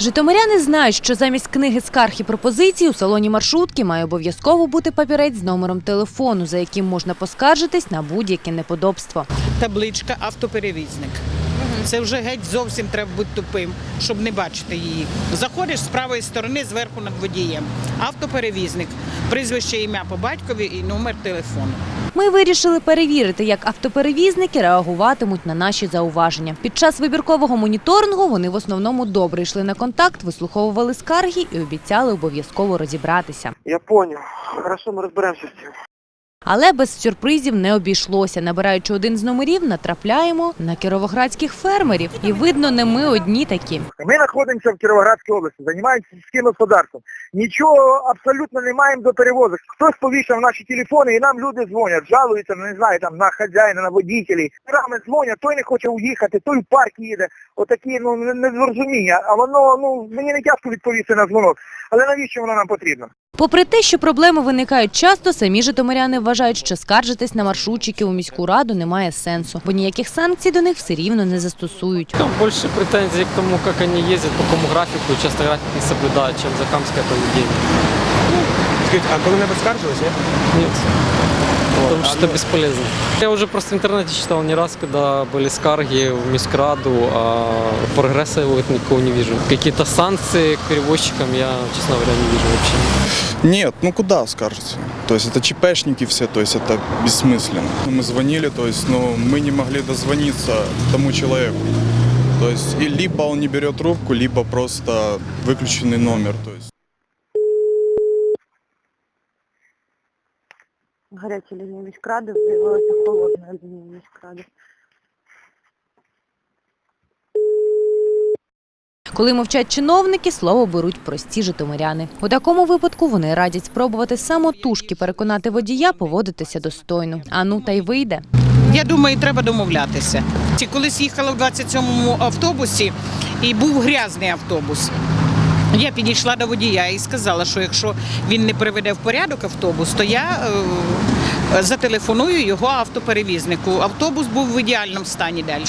Житомиряни знають, що замість книги скарг і пропозицій у салоні маршрутки має обов'язково бути папірець з номером телефону, за яким можна поскаржитись на будь-яке неподобство. табличка автоперевізник. Це вже геть зовсім треба бути тупим, щоб не бачити її. Заходиш з правої сторони зверху над водієм. Автоперевізник, прізвище, ім'я по батькові і номер телефону. Ми вирішили перевірити, як автоперевізники реагуватимуть на наші зауваження. Під час вибіркового моніторингу вони в основному добре йшли на контакт, вислуховували скарги і обіцяли обов'язково розібратися. Я понял. Хорошо, ми розберемося з этим. Але без сюрпризів не обійшлося. Набираючи один з номерів, натрапляємо на кіровоградських фермерів. І видно, не ми одні такі. Ми знаходимося в Кіровоградській області, займаємося сільським господарством. Нічого абсолютно не маємо до перевозок. Хтось повішав наші телефони і нам люди дзвонять, жалуються, не знаю, там на хазяїна, на водітелі. Рами дзвонять, той не хоче уїхати, той в парк їде. Отакі ну не- незрозуміння. А воно ну мені не тяжко відповісти на дзвонок. Але навіщо воно нам потрібно? Попри те, що проблеми виникають часто, самі житомиряни вважають, що скаржитись на маршрутчиків у міську раду немає сенсу, бо ніяких санкцій до них все рівно не застосують. Там больше претензій к тому, як вони їздять, по кому графіку, часто графік не соблюдають, чим за хамське поведение. Скажіть, а коли-небудь скаржились, ні? Нет. Потому что это бесполезно. Я уже просто в интернете читал не раз, когда были скарги в Мискраду, а прогресса вот никакого не вижу. Какие-то санкции к перевозчикам я, честно говоря, не вижу вообще. Нет, ну куда скажете? То есть это ЧПшники все, то есть это бессмысленно. Мы звонили, то есть, но мы не могли дозвониться тому человеку. То есть и либо он не берет трубку, либо просто выключенный номер. То есть. Гаряча лінія міськради, з'явилася холодна лінія міськради. Коли мовчать чиновники, слово беруть прості житомиряни. У такому випадку вони радять спробувати самотужки переконати водія поводитися достойно. А ну та й вийде. Я думаю, треба домовлятися. Колись їхала в 27-му автобусі і був грязний автобус. Я підійшла до водія і сказала, що якщо він не приведе в порядок автобус, то я е, зателефоную його автоперевізнику. Автобус був в ідеальному стані далі.